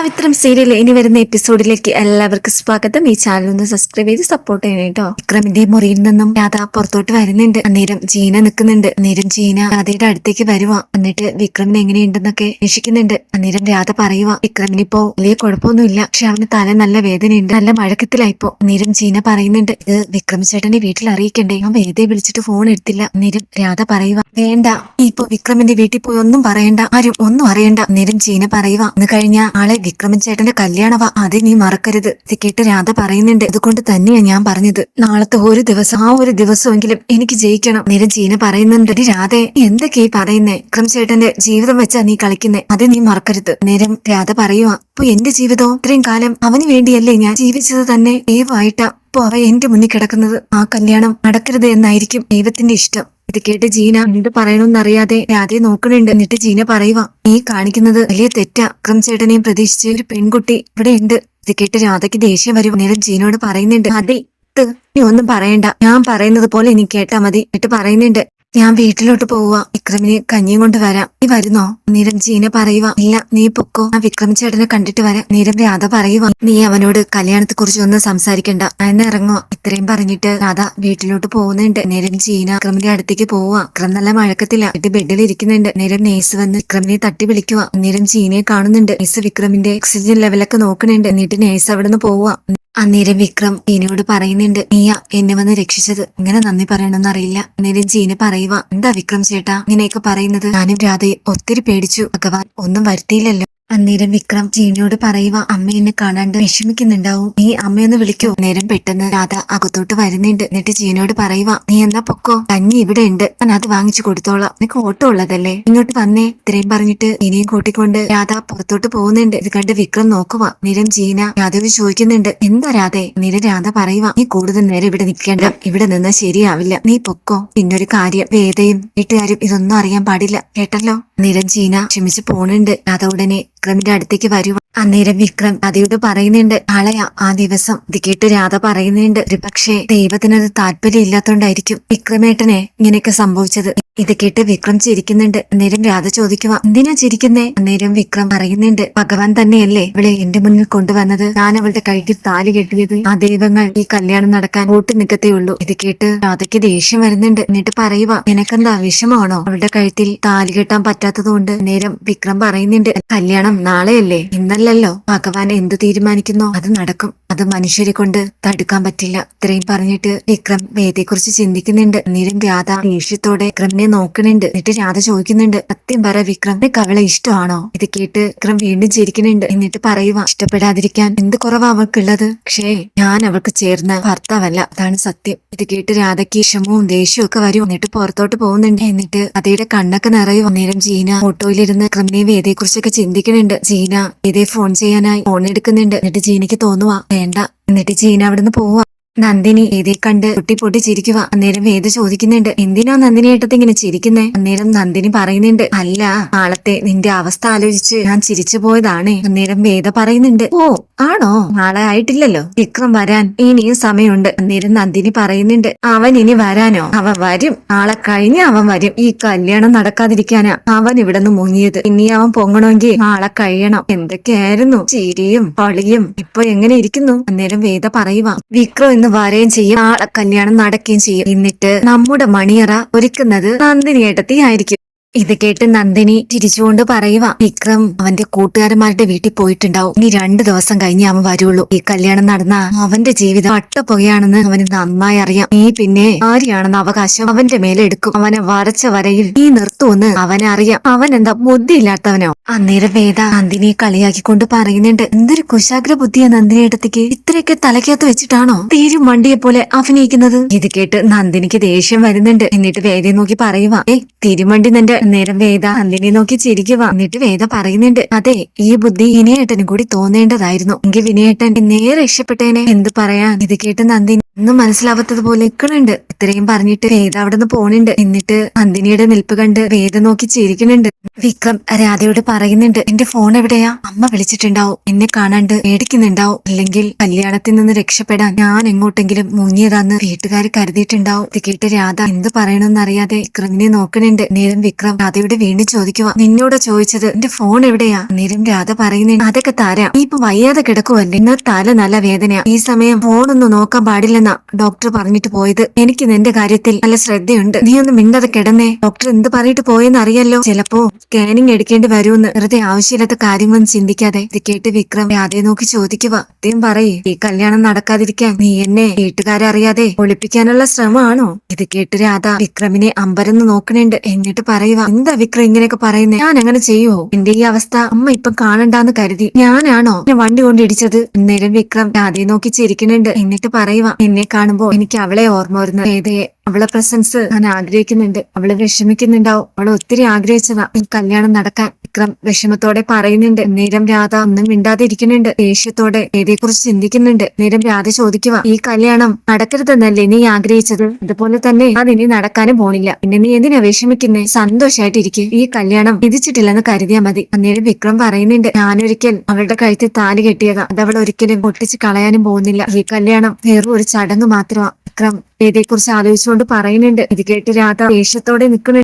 പവിത്രം serial ഇനി വരുന്ന എപ്പിസോഡിലേക്ക് എല്ലാവർക്കും സ്വാഗതം. ഈ ചാനൽ ഒന്ന് സബ്സ്ക്രൈബ് ചെയ്ത് സപ്പോർട്ട് ചെയ്യണം കേട്ടോ വിക്രമിന്റെ മുറിയിൽ നിന്നും രാധ പുറത്തോട്ട് വരുന്നുണ്ട്. അന്നേരം ജീന നിൽക്കുന്നുണ്ട്. അന്നേരം ജീന രാധയുടെ അടുത്തേക്ക് വരുവാ. എന്നിട്ട് വിക്രമിന് എങ്ങനെയുണ്ടെന്നൊക്കെ അന്വേഷിക്കുന്നുണ്ട്. അന്നേരം രാധ പറയുക വിക്രമിനിപ്പോ വലിയ കുഴപ്പമൊന്നുമില്ല. പക്ഷെ അവന് തല നല്ല വേദനയുണ്ട്. നല്ല മഴക്കത്തിലായിപ്പോ. അന്നേരം ജീന പറയുന്നുണ്ട് ഇത് വിക്രം ചേട്ടനെ വീട്ടിൽ അറിയിക്കണ്ടേ? ഞാൻ വേദയെ വിളിച്ചിട്ട് ഫോൺ എടുത്തില്ല. അന്നേരം രാധ പറയുക വേണ്ട. ഇപ്പൊ വിക്രമിന്റെ വീട്ടിൽ പോയി ഒന്നും പറയണ്ട. ആരും ഒന്നും അറിയണ്ട. അന്നേരം ജീന പറയുക എന്ന് കഴിഞ്ഞ ആളെ വിക്രമൻ ചേട്ടന്റെ കല്യാണവാ. അത് നീ മറക്കരുത്. ഇത് കേട്ട് രാധ പറയുന്നുണ്ട്. അതുകൊണ്ട് തന്നെയാ ഞാൻ പറഞ്ഞത്. നാളത്തെ ഒരു ദിവസം ആ ഒരു ദിവസമെങ്കിലും എനിക്ക് ജയിക്കണം. നേരം ജീന പറയുന്നുണ്ട്. "എടി രാധേ എന്തൊക്കെയാ ഈ പറയുന്നേ? വിക്രം ചേട്ടന്റെ ജീവിതം വെച്ചാ നീ കളിക്കുന്നേ. അത് നീ മറക്കരുത്. നേരം രാധ പറയുവാ. അപ്പൊ എന്റെ ജീവിതവും? ഇത്രയും കാലം അവന് വേണ്ടിയല്ലേ ഞാൻ ജീവിച്ചത് തന്നെ? ദൈവമായിട്ടാ ഇപ്പൊ അവ എന്റെ മുന്നിൽ കിടക്കുന്നത്. ആ കല്യാണം നടക്കരുത് എന്നായിരിക്കും ദൈവത്തിന്റെ ഇഷ്ടം. ഇത് കേട്ട് ജീന എന്ത് പറയണമെന്നറിയാതെ രാധയെ നോക്കണുണ്ട് എന്നിട്ട് ജീന പറയുക നീ കാണിക്കുന്നത് വലിയ തെറ്റാ. അക്രം ചേട്ടനെയും പ്രതീക്ഷിച്ച് ഒരു പെൺകുട്ടി ഇവിടെ ഉണ്ട് ഇത് കേട്ട് രാധയ്ക്ക് ദേഷ്യം വരും നേരം ജീനോട് പറയുന്നുണ്ട് അതെ നീ ഒന്നും പറയണ്ട. ഞാൻ പറയുന്നത് പോലെ നീ കേട്ടാ മതി. എന്നിട്ട് പറയുന്നുണ്ട് ഞാൻ വീട്ടിലോട്ട് പോവുക. വിക്രമിനെ കഞ്ഞിയും കൊണ്ട് വരാം. നീ വരുന്നോ? നീരം ജീന പറയുക ഇല്ല നീ പൊക്കോ. ആ വിക്രം ചേട്ടനെ കണ്ടിട്ട് വരാം. നീരം രാധ പറയുക നീ അവനോട് കല്യാണത്തെ കുറിച്ച് ഒന്നും സംസാരിക്കണ്ട. എന്നെ ഇറങ്ങോ ഇത്രയും പറഞ്ഞിട്ട് രാധ വീട്ടിലോട്ട് പോകുന്നുണ്ട്. നേരം ജീന വിക്രമിന്റെ അടുത്തേക്ക് പോവുക വിക്രം നല്ല മഴക്കത്തില്ല എന്നിട്ട് ബെഡിൽ ഇരിക്കുന്നുണ്ട് നേരം നേഴ്സ് വന്ന് വിക്രമിനെ തട്ടി വിളിക്കുക നേരം ജീനയെ കാണുന്നുണ്ട്. നേഴ്സ് വിക്രമിന്റെ ഓക്സിജൻ ലെവലൊക്കെ നോക്കണുണ്ട് എന്നിട്ട് നേഴ്സ് അവിടെ നിന്ന് പോവുക അന്നേരം വിക്രം ജീനയോട് പറയുന്നുണ്ട് നീയ എന്നെ വന്ന് രക്ഷിച്ചത്. ഇങ്ങനെ നന്ദി പറയണമെന്ന് അറിയില്ല. അന്നേരം ജീന പറയുക എന്താ വിക്രം ചേട്ടാ ഇങ്ങനെയൊക്കെ പറയുന്നത്? ഞാനും രാധയെ ഒത്തിരി പേടിച്ചു. ഭഗവാൻ ഒന്നും വരുത്തിയില്ലല്ലോ. അന്നേരം വിക്രം ജീനിയോട് പറയുക അമ്മ എന്നെ കാണാണ്ട് വിഷമിക്കുന്നുണ്ടാവും. നീ അമ്മയൊന്ന് വിളിക്കോ. നേരം പെട്ടെന്ന് രാധ അകത്തോട്ട് വരുന്നുണ്ട്. എന്നിട്ട് ജീനയോട് പറയുക നീ എന്നാ പൊക്കോ? കഞ്ഞി ഇവിടെ ഉണ്ട്. ഞാൻ അത് വാങ്ങിച്ചു കൊടുത്തോളാം. നിനക്ക് ഓട്ടോ ഉള്ളതല്ലേ? ഇങ്ങോട്ട് വന്നേ. ഇത്രയും പറഞ്ഞിട്ട് ഇനിയും കൂട്ടിക്കൊണ്ട് രാധ പുറത്തോട്ട് പോകുന്നുണ്ട്. ഇത് കണ്ട് വിക്രം നോക്കുക നേരം ജീന രാധയോട് ചോദിക്കുന്നുണ്ട് എന്താ രാധേ? നേരം രാധ പറയുക നീ കൂടുതൽ നേരം ഇവിടെ നിൽക്കേണ്ട. ഇവിടെ നിന്ന് ശരിയാവില്ല. നീ പൊക്കോ? പിന്നൊരു കാര്യം വേദയും വീട്ടുകാരും ഇതൊന്നും അറിയാൻ പാടില്ല. കേട്ടല്ലോ? നിരം ജീന ക്ഷമിച്ച് പോണുണ്ട്. രാധ ഉടനെ വിക്രമിന്റെ അടുത്തേക്ക് വരുവ. അന്നേരം വിക്രം രാധയോട് പറയുന്നുണ്ട് ആളെ ആ ദിവസം ഇത് കേട്ട് രാധ പറയുന്നുണ്ട്. ഒരു പക്ഷേ ദൈവത്തിനത് താല്പര്യം ഇല്ലാത്തോണ്ടായിരിക്കും വിക്രമേട്ടനെ ഇങ്ങനെയൊക്കെ സംഭവിച്ചത്. ഇത് കേട്ട് വിക്രം ചിരിക്കുന്നുണ്ട്. അന്നേരം രാധ ചോദിക്കുക എന്തിനാ ചിരിക്കുന്നേ? അന്നേരം വിക്രം പറയുന്നുണ്ട് ഭഗവാൻ തന്നെയല്ലേ ഇവളെ എന്റെ മുന്നിൽ കൊണ്ടുവന്നത്. ഞാൻ അവളുടെ കഴുത്തിൽ താലി കെട്ടിയത്. ആ ദൈവങ്ങൾ ഈ കല്യാണം നടക്കാൻ കൂട്ടി നിൽക്കത്തേ ഉള്ളൂ ഇത് കേട്ട് രാധയ്ക്ക് ദേഷ്യം വരുന്നുണ്ട്. എന്നിട്ട് പറയുക നിനക്കെന്താ വിഷമാണോ അവളുടെ കഴുത്തിൽ താലി കെട്ടാൻ പറ്റാത്തത് കൊണ്ട് നേരം വിക്രം പറയുന്നുണ്ട് കല്യാണം നാളെയല്ലേ? ഇന്നല്ലല്ലോ. ഭഗവാൻ എന്ത് തീരുമാനിക്കുന്നോ? അത് നടക്കും. അത് മനുഷ്യരെ കൊണ്ട് തടുക്കാൻ പറ്റില്ല. ഇത്രയും പറഞ്ഞിട്ട് വിക്രം വേദയെക്കുറിച്ച് ചിന്തിക്കുന്നുണ്ട്. അന്നേരം രാധ ദേഷ്യത്തോടെ വിക്രമിനെ നോക്കണുണ്ട് എന്നിട്ട് രാധ ചോദിക്കുന്നുണ്ട് സത്യം പറ വിക്രം നിനക്ക് അവളെ ഇഷ്ടമാണോ? ഇത് കേട്ട് വിക്രം വീണ്ടും ചിരിക്കുന്നുണ്ട്. എന്നിട്ട് പറയുക ഇഷ്ടപ്പെടാതിരിക്കാൻ എന്ത് കുറവാ അവൾക്കുള്ളത്? പക്ഷേ ഞാൻ അവൾക്ക് ചേർന്ന ഭർത്താവല്ല അതാണ് സത്യം. ഇത് കേട്ട് രാധയ്ക്ക് വിഷമവും ദേഷ്യവും ഒക്കെ വരും. എന്നിട്ട് പുറത്തോട്ട് പോകുന്നുണ്ട്. എന്നിട്ട് അതയുടെ കണ്ണൊക്കെ നിറയും. അന്നേരം ജീന ഓട്ടോയിലിരുന്ന് വിക്രമിനെ വേദയെ കുറിച്ചൊക്കെ ചിന്തിക്കുന്നുണ്ട്. ജീന ഏതേ ഫോൺ ചെയ്യാനായി ഫോൺ എടുക്കുന്നുണ്ട്. എന്നിട്ട് ജീനയ്ക്ക് തോന്നുവാ വേണ്ട. എന്നിട്ട് ജീന അവിടുന്ന് പോവാ. നന്ദിനി എഴുതി കണ്ട് പൊട്ടി പൊട്ടി ചിരിക്കുക അന്നേരം വേദ ചോദിക്കുന്നുണ്ട് എന്തിനാ നന്ദിനി ഏട്ടത്തി ഇങ്ങനെ ചിരിക്കുന്നേ? അന്നേരം നന്ദിനി പറയുന്നുണ്ട് അല്ല നാളത്തെ നിന്റെ അവസ്ഥ ആലോചിച്ച് ഞാൻ ചിരിച്ചു പോയതാണ്. അന്നേരം വേദ പറയുന്നുണ്ട് ഓ ആണോ? നാളെ ആയിട്ടില്ലല്ലോ. വിക്രം വരാൻ ഇനിയും സമയമുണ്ട്. അന്നേരം നന്ദിനി പറയുന്നുണ്ട് അവൻ ഇനി വരാനോ? അവൻ വരും. നാളെ കഴിഞ്ഞ് അവൻ വരും. ഈ കല്യാണം നടക്കാതിരിക്കാനാ അവൻ ഇവിടെ നിന്ന് മുങ്ങിയത്. ഇനി അവൻ പൊങ്ങണമെങ്കിൽ നാളെ കഴിയണം. എന്തൊക്കെയായിരുന്നു? ചിരിയും പളിയും ഇപ്പൊ എങ്ങനെ ഇരിക്കുന്നു? അന്നേരം വേദ പറയുക വിക്രം ഇന്ന് വരെയും ചെയ്യും. നാളെ കല്യാണം നടക്കുകയും ചെയ്യും. എന്നിട്ട് നമ്മുടെ മണിയറ ഒരുക്കുന്നത് നന്ദിനി ഏട്ടത്തി ആയിരിക്കും. ഇത് കേട്ട് നന്ദിനി തിരിച്ചുകൊണ്ട് പറയുക വിക്രം അവന്റെ കൂട്ടുകാരന്മാരുടെ വീട്ടിൽ പോയിട്ടുണ്ടാവും. ഇനി രണ്ടു ദിവസം കഴിഞ്ഞ് അവൻ വരുള്ളൂ. ഈ കല്യാണം നടന്ന അവന്റെ ജീവിതം അട്ടപ്പുകയാണെന്ന് അവന് നന്നായി അറിയാം. നീ പിന്നെ ആരെയാണെന്ന് അവകാശം അവന്റെ മേലെ എടുക്കും. അവനെ വരച്ച വരയിൽ നീ നിർത്തുമെന്ന് അവനെ അറിയാം. അവൻ എന്താ ബുദ്ധിയില്ലാത്തവനോ? അന്നേരം വേദ നന്ദിനിയെ കളിയാക്കിക്കൊണ്ട് പറയുന്നുണ്ട് എന്തൊരു കുശാഗ്ര ബുദ്ധിയാ നന്ദിനി ഇടത്തേക്ക് ഇത്രയൊക്കെ തലയ്ക്കകത്ത് വെച്ചിട്ടാണോ തീരും വണ്ടിയെ പോലെ അഭിനയിക്കുന്നത്? ഇത് കേട്ട് നന്ദിനിക്ക് ദേഷ്യം വരുന്നുണ്ട്. എന്നിട്ട് വേദയെ നോക്കി പറയുക ഏ തിരുമണ്ടി നിന്റെ നേരം വേദ നന്ദിനെ നോക്കി ചിരിക്കുക എന്നിട്ട് വേദ പറയുന്നുണ്ട് അതെ ഈ ബുദ്ധി വിനയേട്ടനും കൂടി തോന്നേണ്ടതായിരുന്നു. എങ്കിൽ വിനയേട്ടൻ നേരെ രക്ഷപ്പെട്ടേനെ. എന്ത് പറയാൻ? ഇത് കേട്ട് നന്ദിനി ഒന്നും മനസ്സിലാവാത്തതുപോലെ പോലെ നിൽക്കണുണ്ട് ഇത്രയും പറഞ്ഞിട്ട് വേദ അവിടെ നിന്ന് പോണുണ്ട്. എന്നിട്ട് നന്ദിനിയുടെ നിൽപ്പ് കണ്ട് വേദ നോക്കി ചിരിക്കുന്നുണ്ട്. വിക്രം രാധയോട് പറയുന്നുണ്ട് എന്റെ ഫോൺ എവിടെയാ? അമ്മ വിളിച്ചിട്ടുണ്ടാവും. എന്നെ കാണാണ്ട് മേടിക്കുന്നുണ്ടാവും അല്ലെങ്കിൽ കല്യാണത്തിൽ നിന്ന് രക്ഷപ്പെടാൻ ഞാൻ എങ്ങോട്ടെങ്കിലും മുങ്ങിയതാന്ന് വീട്ടുകാർ കരുതിയിട്ടുണ്ടാവും. ഇത് കേട്ട് രാധ എന്ത് പറയണമെന്നറിയാതെ വിക്രമിനെ നോക്കണുണ്ട് നേരം വിക്രം വിക്രം രാധയുടെ വീണ്ടും ചോദിക്കുക നിന്നോട് ചോദിച്ചത് എന്റെ ഫോൺ എവിടെയാ? അന്നേരം രാധ പറയുന്നേ അതൊക്കെ തരാം. നീ ഇപ്പൊ വയ്യാതെ കിടക്കുവല്ലേ? ഇന്ന് തല നല്ല വേദനയാ. ഈ സമയം ഫോണൊന്നും നോക്കാൻ പാടില്ലെന്നാ ഡോക്ടർ പറഞ്ഞിട്ട് പോയത്. എനിക്ക് നിന്റെ കാര്യത്തിൽ നല്ല ശ്രദ്ധയുണ്ട്. നീ ഒന്ന് മിണ്ടത് കിടന്നേ. ഡോക്ടർ എന്ത് പറഞ്ഞിട്ട് പോയെന്ന് അറിയല്ലോ ചിലപ്പോ സ്കാനിങ് എടുക്കേണ്ടി വരുമെന്ന് വെറുതെ ആവശ്യമില്ലാത്ത കാര്യങ്ങളൊന്നും ചിന്തിക്കാതെ ഇത് കേട്ട് വിക്രം രാധയെ നോക്കി ചോദിക്കുക അദ്ദേഹം പറയേ ഈ കല്യാണം നടക്കാതിരിക്കാൻ നീ എന്നെ വീട്ടുകാരറിയാതെ ഒളിപ്പിക്കാനുള്ള ശ്രമമാണോ? ഇത് കേട്ട് രാധ വിക്രമിനെ അമ്പരന്ന് നോക്കണുണ്ട് എന്നിട്ട് പറയുക എന്താ വിക്രം ഇങ്ങനെയൊക്കെ പറയുന്നത് ഞാൻ അങ്ങനെ ചെയ്യുവോ? എന്റെ ഈ അവസ്ഥ അമ്മ ഇപ്പം കാണണ്ടാന്ന് കരുതി. ഞാനാണോ എന്നെ വണ്ടി കൊണ്ട് ഇടിച്ചത് അന്നേരം വിക്രം രാധയെ നോക്കി ചിരിക്കുന്നുണ്ട്. എന്നിട്ട് പറയുക എന്നെ കാണുമ്പോ എനിക്ക് അവളെ ഓർമ്മ വരുന്നത്. ഏതേ അവളെ പ്രസൻസ് ഞാൻ ആഗ്രഹിക്കുന്നുണ്ട്. അവൾ വിഷമിക്കുന്നുണ്ടാവും. അവൾ ഒത്തിരി ആഗ്രഹിച്ചതാ. കല്യാണം നടക്കാൻ വിക്രം വിഷമത്തോടെ പറയുന്നുണ്ട്. നേരം രാധ ഒന്നും മിണ്ടാതെ ഇരിക്കുന്നുണ്ട് ദേഷ്യത്തോടെ ഏതേക്കുറിച്ച് ചിന്തിക്കുന്നുണ്ട്. നേരം രാധ ചോദിക്കുക ഈ കല്യാണം നടക്കരുതെന്നല്ലേ നീ ആഗ്രഹിച്ചത്? അതുപോലെ തന്നെ അതിനി നടക്കാനും പോണില്ല. പിന്നെ നീ എന്തിനാ വിഷമിക്കുന്നേ? സന്തോഷമായിട്ടിരിക്കും ഈ കല്യാണം വിധിച്ചിട്ടില്ലെന്ന് കരുതിയാ മതി. അന്നേരം വിക്രം പറയുന്നുണ്ട് ഞാനൊരിക്കൽ അവളുടെ കഴുത്തിൽ താലി കെട്ടിയതാ. അത് അവൾ ഒരിക്കലും പൊട്ടിച്ച് കളയാനും പോകുന്നില്ല. ഈ കല്യാണം വെറും ഒരു ചടങ്ങ് മാത്രമാ. വിക്രം ഇതേക്കുറിച്ച് ആലോചിച്ചുകൊണ്ട് പറയുന്നുണ്ട്. ഇത് കേട്ട് രാധ ദേഷ്യത്തോടെ നിൽക്കുന്നുണ്ട്